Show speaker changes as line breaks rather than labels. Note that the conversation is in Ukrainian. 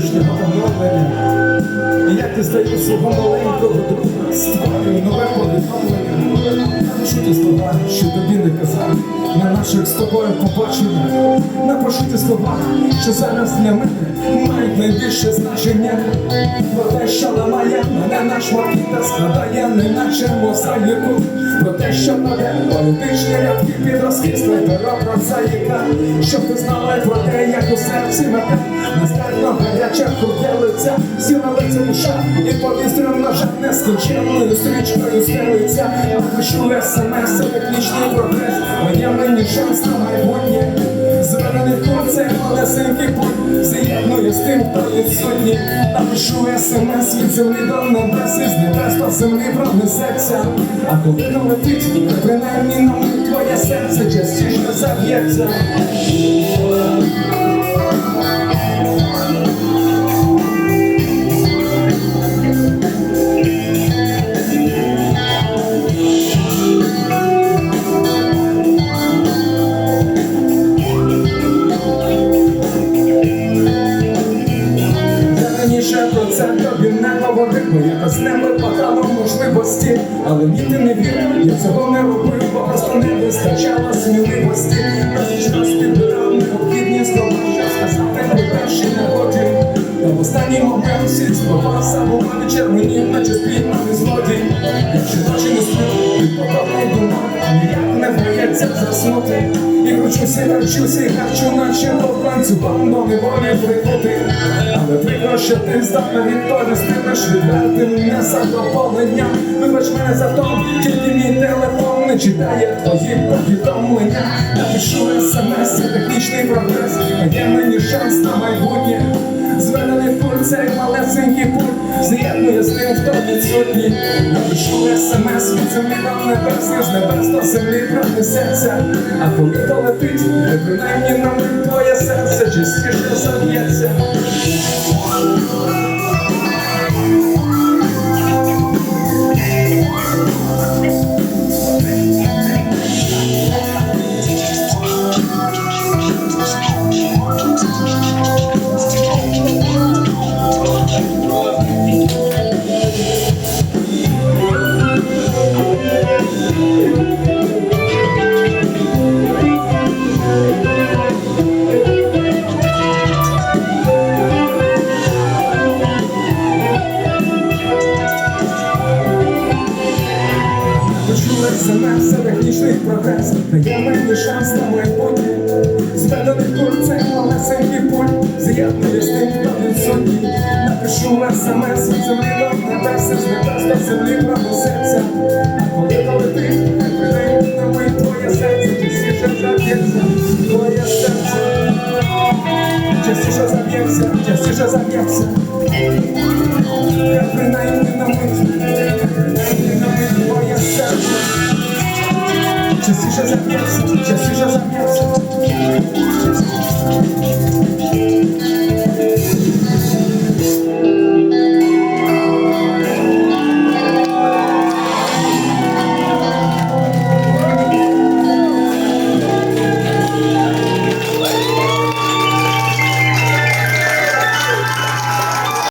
фізичну поновлення. Як ти стаєш свого маленького друга, створює нове повідомлення. Ті слова, що тобі не казав на наших з тобою побачення, Напишу ті слова, що зараз для мене мають найбільше значення. Про те, що ламає мене на шматки та складає, неначе мозаїку. Про те, що нове політичні рядки під розкисле перо прозаїка. Щоб ти знала про те, як у серці мете, нестерпно гаряча худелиця, сіла лиця душа і повістрям ножа нескінченною стрічкою стелиться. Напишу смс, технічний прогрес, моє мені шанс на майбутнє. Тим, хто відсутній Напишу смс від землі до небес. І з небес до землі пронесеться. А коли налетить, принаймні на мить твоє серце частіше заб'ється можливості, але ні ти не вір, я цього не робив, бо просто не вистачало сміливості. Разом раз підбирав необхідність, слова, що сказати при першій нагоді. Та в останній момент всі слова забували червоні, наче спійманий не вдається заснути. І кручуся, харчуся, і харчу, наче вранцю бандо неволі прибути. Але прикро, що ти здатна відповісти лиш відвертим незадоволенням. Вибач мене за то, тільки мій телефон не читає твої повідомлення. Напишу смс, це технічний прогрес, а є мені шанс на майбутнє. Цей малесенький пульт З'єднує з тим, хто відсутній. Напишу смс від землі до небес з небес до землі пронесеться А коли долетить, принаймні на мить твоє серце чистіше заб'ється це технічний прогрес. Дає мені шанс на майбутнє Зведений курс, цей малесенький пульт З'єднує з тим, хто відсутній Напишу смс від землі до небес з небес до землі пронесеться А коли долетить, принаймні на мить твоє серце. Частіше заб'ється, твоє серце. Частіше заб'ється, частіше заб'ється. Я принаймні на мить Czy słyszysz, że pies? Czy słyszysz, że pies?